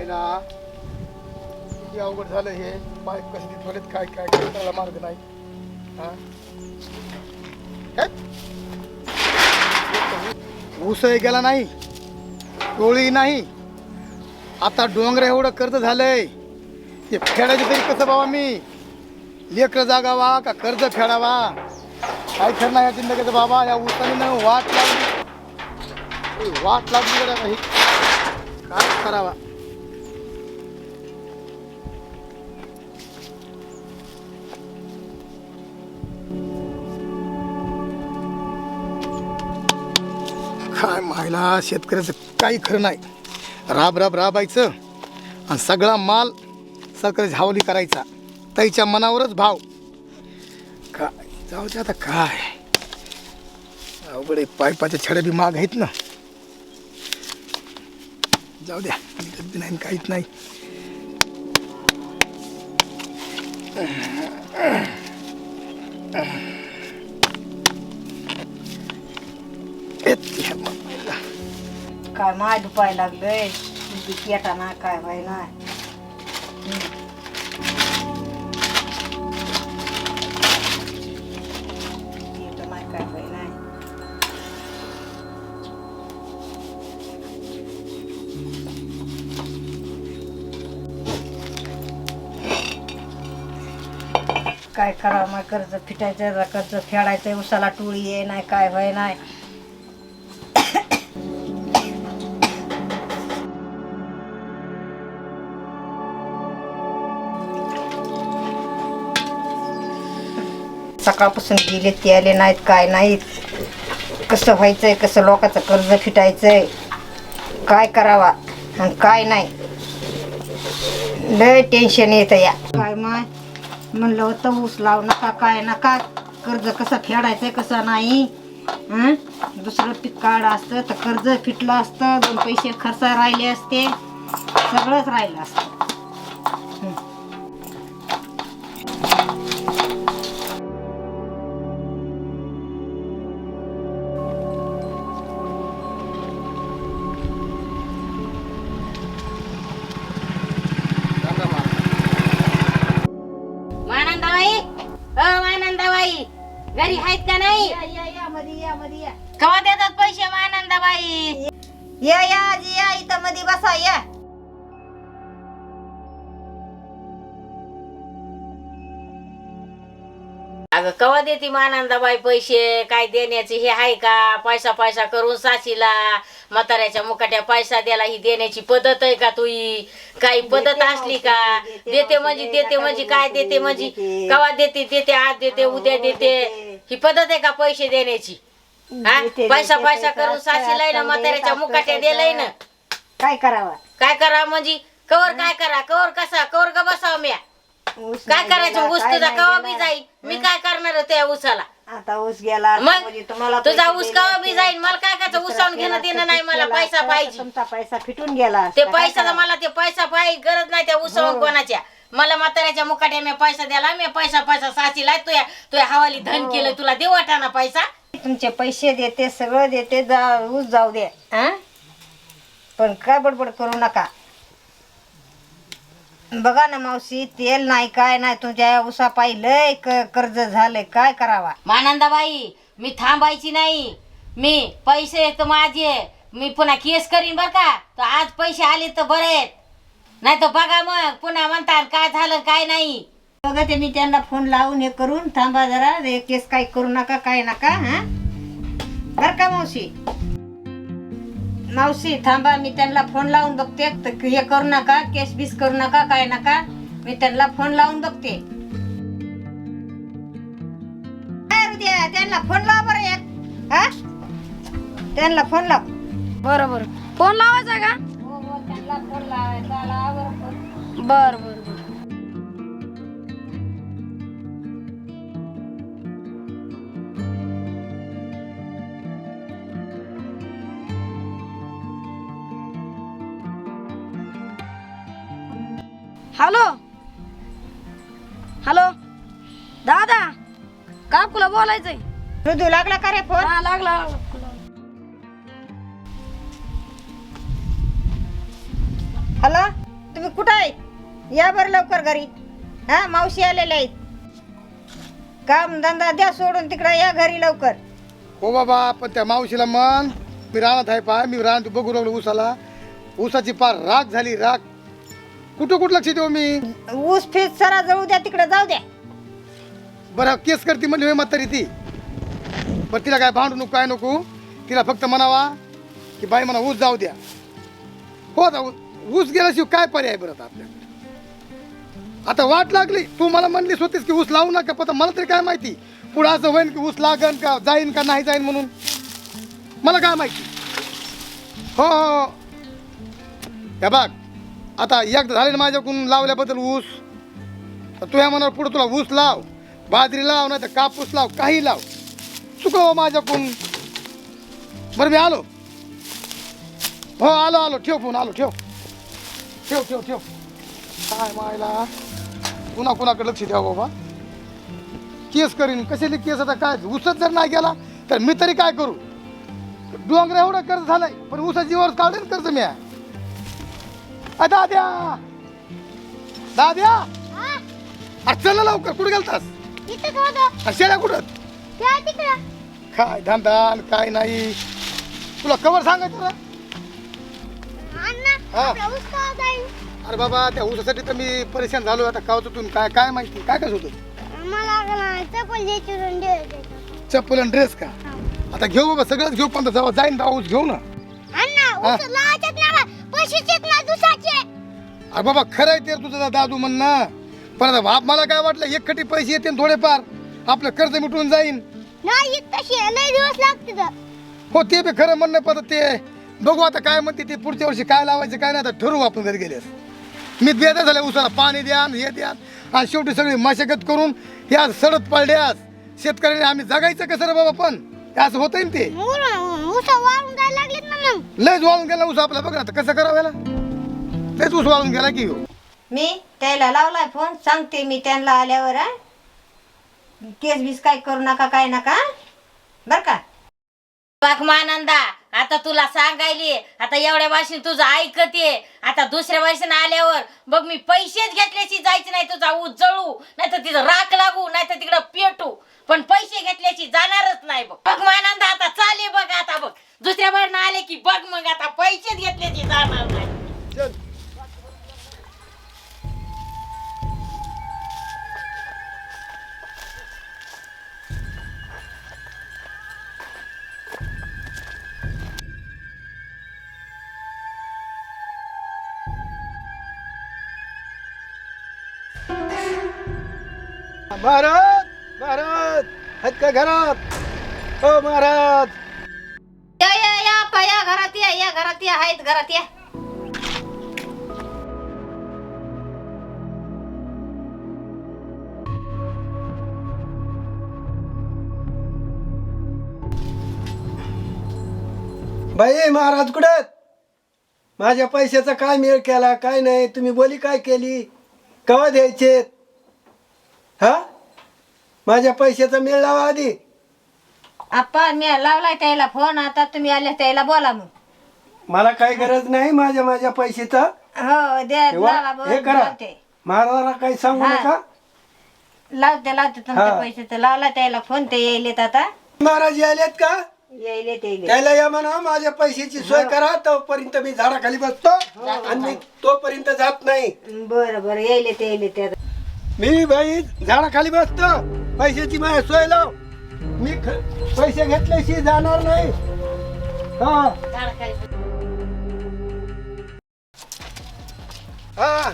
काय ना किती अवघड झालं हे. बाईक कसली तिथवलेत काय काय करायला मार्ग नाही. हा? गेला नाही. टोळी नाही. आता डोंगर एवढं कर्ज झालंय. ते फेडायचं तरी कसं बाबा मी? लेकर जागावा का कर्ज फेडावा? काय खरं या जिंदगीचं बाबा? या उसाने वाट लागली. वाट लागली काय करावा? काय मायला शेतकऱ्याचं काही खरं नाही. राब राब राबायचं. आणि सगळा माल सरकारी झावली करायचा. ताईच्या मनावरच भाव. काय? जाऊ दे आता काय? अवघड पायपाच्या छड्या बी माग आहेत ना. जाऊ द्या बी नाही काहीच नाही. येत ह्या काय माय दुपाय लागलंय. केटा ना काय व्हाय ना. नाही काय व्हाय काय करावं मग कर्ज फिटायचं कर्ज फेडायचं उसाला टोळी ये नाही काय व्हाय नाही. सकाळपासून गेले ते आले नाहीत काय नाहीत. कसं व्हायचंय कसं लोकांचं कर्ज फिटायचंय काय करावा आणि काय नाही. लय टेन्शन येतं या. काय माय? म्हणलं होतं ऊस लावू नका काय नका. कर्ज कसं फेडायचंय कसं नाही. दुसरं पीक काढ असतं तर कर्ज फिटलं असतं दोन पैसे खर्च राहिले असते. सगळंच राहिलं असतं. अगं कवा देते मानंदाबाई पैसे? काय देण्याचे? हे आहे का? पैसा पैसा करून सासीला म्हाताऱ्याच्या मुकाट्या पैसा द्यायला ही देण्याची पद्धत आहे का तुई? काही पद्धत असली का? देते म्हणजे देते म्हणजे काय देते म्हणजे? कवा देते देते आज देते उद्या देते. ही पद्धत आहे का पैसे देण्याची? हा? पैसा पैसा करून असतं, सासीला ना म्हाताऱ्याच्या मुकाट्या दिलंय ना? काय करावा? काय करा म्हणजे? कवर काय करा? कवर कसा? कवर का बसाव म्या? ऊस काय नाही करायचं? गेला, ऊस काय तुझा नाही कवा गेला. बी जाईल मी काय करणार आहे त्या ऊसाला? आता ऊस गेला मग म्हणजे तुम्हाला तुझा पैसे ऊस कवा. बी जाईल मला काय करायचं? दुसरा उसावून केला घेणं देणं नाही मला केला पैसा असता, पाहिजे. तुमचा पैसा फिटून गेला ते असता, काय पैशाचा करावं? मला ते पैसा पाहिजे गरज नाही त्या उसावून हो. कोणाच्या. मला म्हाताऱ्याच्या मुकाट्या मी पैसा द्याला मी पैसा पैसा साचीला तुया तुया हवाली धन हो. केलं तुला देऊ वाटाना पैसा. तुमचे पैसे देते सगळं देते जा ऊस जाऊ दे. हा पण काय बडबड करू नका. बघा ना मावशी तेल नाही काय नाही तुमच्या या ऊसा लय क- कर्ज झालंय काय करावा? मानंदाबाई मी थांबायची नाही. मी पैसे तर माझे. मी पुन्हा केस करीन बर का? तर आज पैसे आले तर बरे आहेत. नाही तर बघा मग पुन्हा म्हणतात काय झालं काय नाही. बघा ते मी त्यांना फोन लावून हे करून थांबा जरा हे केस काय करू नका काय नका हा? बर का मावशी? मावशी थांबा मी त्यांना फोन लावून बघते. तर हे करू नका केस बीस करू नका काय नका. मी त्यांना फोन लावून बघते. त्यांना फोन लावा बरं एक. हा? त्यांना फोन लाव. बरं बरं. फोन लावायचा का? हो हो त्यांना फोन लावायचा लावा बरं. बर. हॅलो हॅलो दादा काकुला बोलायचंय? रुदू लागला का रे फोन? हा लागला. हॅलो तुम्ही कुठं आहे? या बरं लवकर घरी. हा मावशी आलेल्या आहेत. काम धंदा द्या सोडून तिकडं या घरी लवकर. हो बाबा पण त्या मावशीला मन मी राहणार आहे पा मी राहणार बघू लागलो ऊसाला. ऊसाची पार राख झाली राख कुठं कुठं लक्ष देऊ मी? ऊस फीस सरा जळू द्या तिकडे जाऊ द्या. बरं केस करते म्हणजे होय म्हातारी ती. बरं तिला काय भांडू नको काय नको. तिला फक्त म्हणावा की बाई म्हणा ऊस जाऊ द्या. हो आता ऊ- ऊस गेल्याशिवाय काय पर्याय बरं आता आपल्याकडे आता वाट लागली. तू मला म्हणलीस होतीस की ऊस लावू नका. पण मला तरी काय माहिती? पुढं असं होईन की ऊस लागन का जाईन का नाही जाईन म्हणून? मला काय माहिती? हो हो हो. हे बघ. आता एकदा झाले ना माझ्याकडून लावल्याबद्दल ऊस. तर तुझ्या मनावर पुढं तुला ऊस लाव बाजरी लाव नाही तर कापूस लाव काही लाव. चुकव हो माझ्याकडून. बरं मी आलो. हो आलो आलो. ठेव फोन आलो ठेव. ठेव ठेव ठेव. काय मायला? कुणा कुणाकडे लक्ष द्या बाबा? केस करीन. कशाली केस? आता काय? ऊसच जर नाही गेला तर मी तरी काय करू? डोंगर एवढं कर्ज झालंय पण ऊसाची जीवर काढेल कर्ज मी. अ, दाद्या! दाद्या! अरे चल ना लवकर कुठे गेलतास? अरे शेळ्या कुठं? काय धंदा आणि काय नाही. तुला कवर सांगायचं ना? हा. अरे बाबा त्या ऊसासाठी तर मी परेशान झालो आता कावतून काय काय माहिती काय काय होतं? चप्पल आणि ड्रेस का? आता घेऊ बाबा सगळंच घेऊ पण जाईन ऊस घेऊ ना हा. अरे बाबा खरं आहे ते तुझं दादू म्हणणं. पण आता बाप मला काय वाटलं एकखटी पैसे येते थोडेफार. आपलं कर्ज मिटून जाईन. हो ते बी खरं म्हणणं पण ते. बघू आता काय म्हणते ते पुढच्या वर्षी काय लावायचं काय नाही आता ठरवू आपण घरी गेल्यास. मी बेदा झाल्या उसाला पाणी द्या आणि हे द्या आणि शेवटी सगळी मशागत करून या सडत पडल्यास शेतकऱ्याने आम्ही जगायचं कसं रे बाबा पण? हे असं होतंय ना ते? लयच वाळून गेला ऊस आपला बघ ना आता कसं करावं याला. लयच ऊस वाळून गेला की. ह्यो. मी त्याला लावलाय फोन सांगते मी त्यांना आल्यावर हा. केस बीस काय करू नका काय नका बर का? बघ मानंदा आता तुला सांगायली आता एवढ्या वर्षी तुझं ऐकते आता दुसऱ्या वर्षाने आल्यावर बघ मी पैसेच घेतल्याशी जायचं नाही तुझा ऊस जळू नाही तर तिथं राख लागू नाही तर तिकडं पेटू. पण पैसे घेतल्याशी जाणारच नाही बघ. बघ मानंदा आता चाले बघ आता बघ. दुसऱ्या बार आले की बघ मग आता पैसेच घेतल्याशी जाणार नाही. चल. महाराज महाराज आहेत का घरात? हो महाराज. या या या पा या घरात या या घरात या आहेत घरात या. बाई महाराज कुठे आहेत? माझ्या पैशाचा काय मेळ केला काय नाही तुम्ही बोली काय केली? कवा द्यायचे हा? माझ्या पैशाचा मेळ लावा आधी. आप्पा मी लावलाय त्याला फोन आता तुम्ही आले त्याला बोला मग. मला काही गरज नाही माझ्या माझ्या पैशाचा. हो हे लावा बोल- हे करा. लावते. महाराजाला काही सांगू हा. नका. लावते लावते तुमच्या हा. पैशाचं. लावला त्याला फोन ते येईलेत आता. महाराज यायलेत का? त्याला या म्हणा माझ्या पैशाची सोय करा. तोपर्यंत मी झाडाखाली बसतो आणि मी तोपर्यंत जात नाही. बरं बरं येईले ते येईले ते आता. मी बाई झाडाखाली बसतो. पैशाची माझ्या सोय लाव. मी ख- पैसे घेतल्याशी जाणार नाही. हा. हा.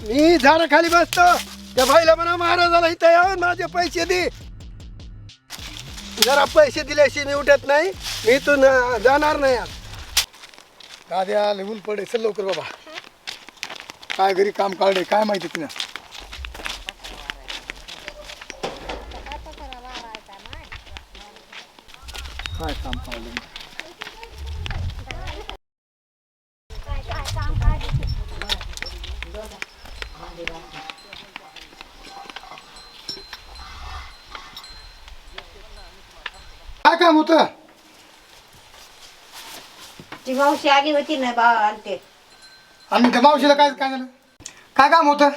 मी झाडाखाली बसतो. त्या बाईला म्हणा महाराजाला इथं यावं माझे पैसे दे. जरा पैसे दिल्याशी मी उठत नाही. मी इथून अं, जाणार नाही आज. दाद्या लिहून पडे लवकर बाबा. काय घरी काम काढले काय माहिती तिला काय काम काढले? काय काम होतं? ती मावशी आली होती ना बा आणते. आणि त्या मावशीला काय काय झालं? काय काम होतं?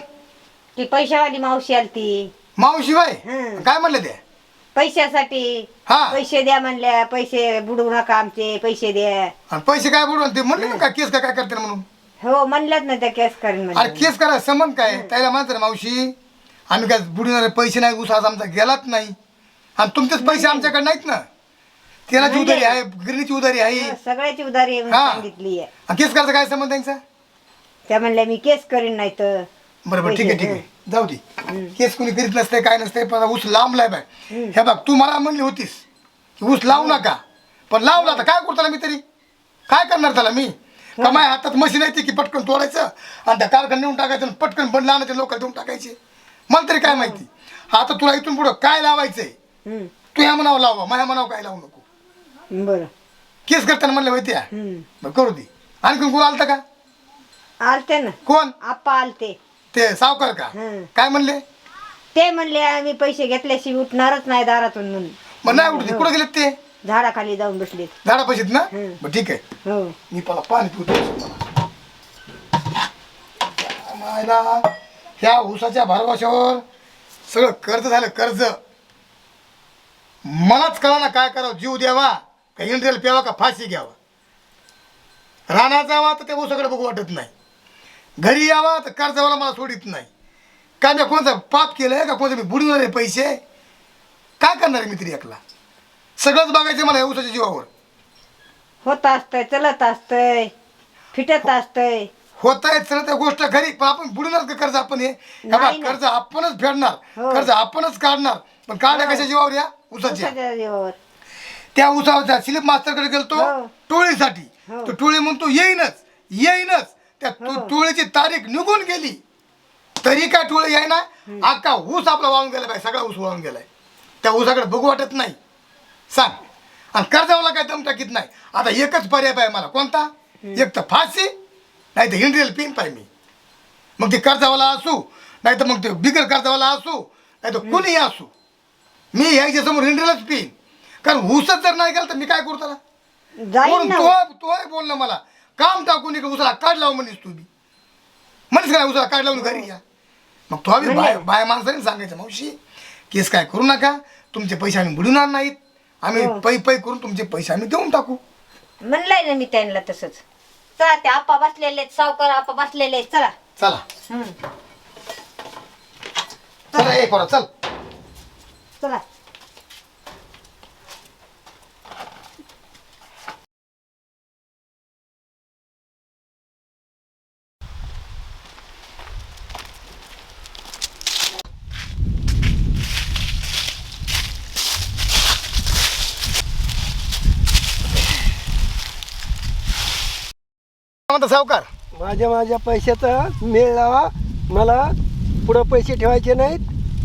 ती पैशावाली मावशी आली ती. मावशी बाय हं. काय म्हणले ते? पैशासाठी. हा. पैसे द्या म्हणल्या पैसे बुडवू नका आमचे पैसे द्या. आणि पैसे काय बुडवून ते म्हणले ना का केस का काय करते म्हणून? हो म्हणल्यात ना त्या केस करीन अरे म्हणजे केस करा संबंध काय? त्याला म्हणतात ना मावशी आम्ही काय बुडवणारे पैसे नाही आज आमचा गेलाच नाही. आणि तुमचेच पैसे आमच्याकडे नाहीत ना. तेलाची उधारी आहे गिरणीची उधारी आहे. सगळ्याची उधारी हा. सांगितली आहे. आणि केस करायचा काय संबंध त्यांचा? त्या म्हणल्या मी केस करीन नाही तर बरोबर ठीक आहे ठीक आहे. जाऊ दे. केस कोणी करीत नसते काय नसते पण ऊस लांबलाय बाय. हे बघ तू मला म्हणली होतीस की ऊस लावू नका. पण लावला तर काय करतो मी तरी? काय करणार त्याला मी? कमाय हातात मशीन येते की पटकन तोडायचं आणि त्या कारखान्यात नेऊन टाकायचं आणि पटकन बंद आणायचे लोकांना देऊन टाकायचे. मला तरी काय माहिती? आता तुला इथून पुढं काय लावायचंय. तू ह्या म्हणावं लावा माझ्या म्हणावं काय लावू नको? बरं. केस करताना म्हणलं माहिती. बरं करू दे. आणखी कोण आलता का? आलते ना. कोण? आप्पा आलते. ते सावकार का? हं. काय म्हणले? ते म्हणले आम्ही पैसे घेतल्याशिवाय उठणारच नाही दारातून. म्हणून. मग नाही उठले. कुठं गेलेत ते? झाडाखाली जाऊन बसलेत. झाडा पैसेत ना? हं. बरं ठीक आहे. हो. मी मला पाणी पिवतो मायला ह्या ऊसाच्या भरवशावर सगळं कर्ज झालं कर्ज. मलाच कळा ना काय करावं. जीव द्यावा का इंडियल प्यावा का फाशी घ्यावा. राणा जावा तर ते ऊसाकडे बघू वाटत नाही. घरी यावा तर कर्जावाला मला सोडित नाही. काय मी कोणतं पाप केलंय का कोणतं मी बुडवणार आहे पैसे? काय करणार आहे मी तरी एकला? सगळंच बघायचं मला या ऊसाच्या जीवावर. होत असतंय चलत असतंय फिटत असतंय. होत आहे तर त्या गोष्ट खरी पण आपण बुडणार का कर्ज आपण हे? हे बघ, नाही ना. कर्ज आपणच फेडणार हो. कर्ज आपणच काढणार पण काढण्या कशा जीवावर या? उसाच्या उसाच्या जीवावर. त्या उसाच्या स्लिप मास्टरकडे गेलतो हो. टोळीसाठी. हो. तो टोळी म्हणतो येईनच येईनच. त्या तो-. टोळीची तारीख निघून गेली. तरी काय टोळी आहे ना अख्खा ऊस आपला वाळून गेला बाय सगळा ऊस वाळून गेलाय. त्या ऊसाकडे बघू वाटत नाही. सांग. आणि कर्जावाला काय दम टाकीत नाही. आता एकच पर्याय पाहिजे मला. कोणता? एक तर फाशी नाही तर हिंड्रेल पिन पाहिजे मी. मग ते कर्जावाला असू नाही तर मग ते बिगर कर्जावाला असू नाही तर कोणीही असू. मी ह्याच्या समोर हिंड्रेलच पिन. कारण ऊसच जर नाही गेलं तर मी काय करू त्याला? तो तोय बोलणं मला. काम टाकून इकडे उसाला काढ लावून म्हणलीस तू बी. म्हणलीस काय उसाला काढ लावून घरी या. मग तो आम्ही बाय बाय माणसाने सांगायचं मावशी केस काय करू नका तुमचे पैसे आम्ही बुडवणार नाहीत. आम्ही हो. पै पै करून तुमचे पैसे आम्ही देऊन टाकू. म्हणलंय ना मी त्यांना तसंच. चला ते आप्पा बसलेले आहेत, सावकार आप्पा बसलेले आहेत, चला. चला. हम्म. चला एक परत चल. चला. म्हणता सावकार? माझ्या माझ्या पैशाचा मेळ लावा. मला पुढं पैसे ठेवायचे नाहीत.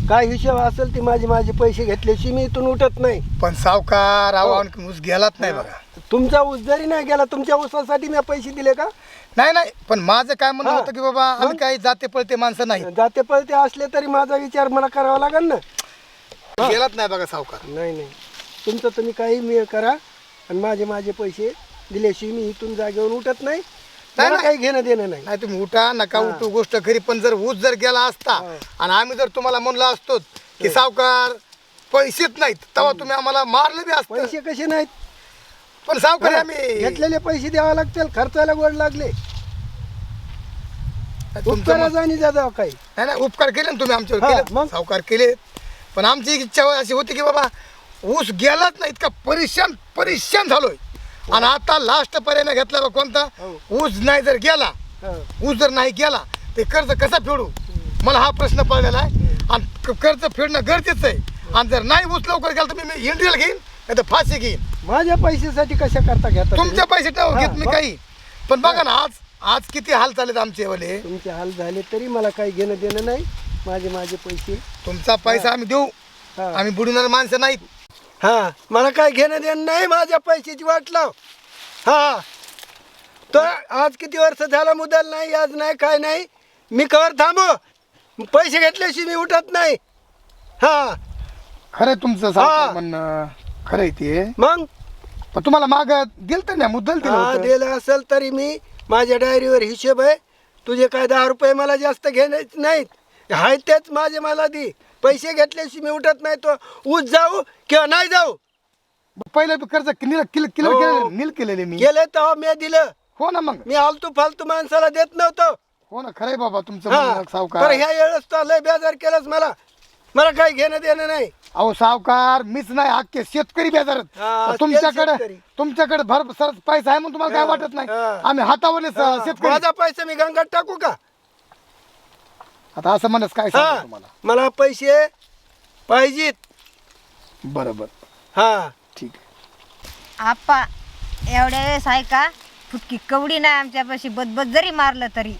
काय हिशोब असेल ते माझे माझे पैसे घेतल्याशी मी इथून उठत नाही. पण सावकार ऊस गेलाच नाही बघा. तुमचा ऊस जरी नाही गेला तुमच्या ऊसासाठी मी पैसे दिले का? नाही नाही पण माझं काय म्हणणं हा. होतं की बाबा आम्ही? काही जाते पळते माणसं नाही. जाते पळते असले तरी माझा विचार मला करावा लागेल ना. गेलाच नाही बघा सावकार. नाही नाही. तुमचं तुम्ही काही मेळ करा आणि माझे माझे पैसे दिल्याशिवाय मी इथून जागेवर उठत नाही. मला नाही. काही घेणं देणं नाही. नाही तुम्ही उठा नका. उठू. गोष्ट खरी पण जर ऊस जर गेला असता. आणि आम्ही जर तुम्हाला म्हणलो असतो की सावकार पैसेच नाहीत. तेव्हा तुम्ही आम्हाला मारलं बी असतं. पैसे कसे नाहीत? पण सावकार आम्ही घेतलेले पैसे द्यावे लागतील खर्चायला गोड लागले. तुमचं उपकाराचा आणि जादा काही नाही नाही उपकार केले ना तुम्ही आमच्यावर. हा, केले मग? सावकार केले. पण आमची इच्छा अशी होती की बाबा ऊस गेलाच नाही इतका परेशान परेशान झालोय. आणि आता लास्ट पर्याय घेतला कोणता? हो. ऊस नाही जर गेला हा. ऊस जर नाही गेला ते कर्ज कसा फेडू? मला हा प्रश्न पडलेला आहे. आणि कर्ज फेडणं गरजेचं आहे. आणि जर नाही ऊस लवकर गेला तर मी- इंडियल घेईन नाही तर फाशी घेईन. माझ्या पैशासाठी कशा करता घेता तुमच्या पैसे हा, घेत मी? काही. पण बघा ना आज आज किती हाल चालेत आमचे वाले? तुमचे हाल झाले तरी मला काही घेणं देणं नाही. माझे माझे पैसे. तुमचा पैसा आम्ही देऊ. आम्ही बुडवणार माणसं नाहीत. हा मला काय घेणं देणं नाही माझ्या पैशाची वाट लाव. हा. तर आज किती वर्ष झाला मुदल नाही आज नाही काय नाही? मी कवर थांबो? पैसे घेतल्याशी मी उठत नाही. हा. खरं तुमचं. सावकार म्हणणं खरं आहे ते. मग? पण तुम्हाला माग दिल तर नाही मुद्दल दिलं हा होतं. दिलं असेल तरी मी माझ्या डायरीवर हिशोब आहे. तुझे काय दहा रुपये मला जास्त घेण्याच नाहीत. हाय तेच माझे मला दे. पैसे घेतल्याशी मी उठत नाही तो ऊस जाऊ किंवा नाही जाऊ. पहिलं बी कर्ज किल किल किल हो. केलेलं नील केलेले मी. गेले तर मी दिलं. हो ना मग. मी आलतू फालतू माणसाला देत नव्हतो. हो ना खरंय बाबा तुमचं हा. म्हणणं, सावकार. ह्या वेळेस तर लय बेजार केलंच मला. मला काही घेणं देणं नाही. अहो सावकार मीच नाही अख्खे शेतकरी बेजारत हा, तेच तुमच्याकडे शेतकरी. तुमच्याकडे भर सर पैसा आहे म्हणून तुम्हाला काय वाटत नाही. हा. आम्ही हातावरले स- हा, शेतकरी. माझा पैसा मी गंगात टाकू का? आता असं म्हणत काय सांगू हा तुम्हाला? मला पैसे पाहिजेत. बरोबर हा. ठीक आहे. आप्पा एवढ्या वेळेस आहे का फुटकी कवडी नाही आमच्यापाशी बदबद जरी मारलं तरी.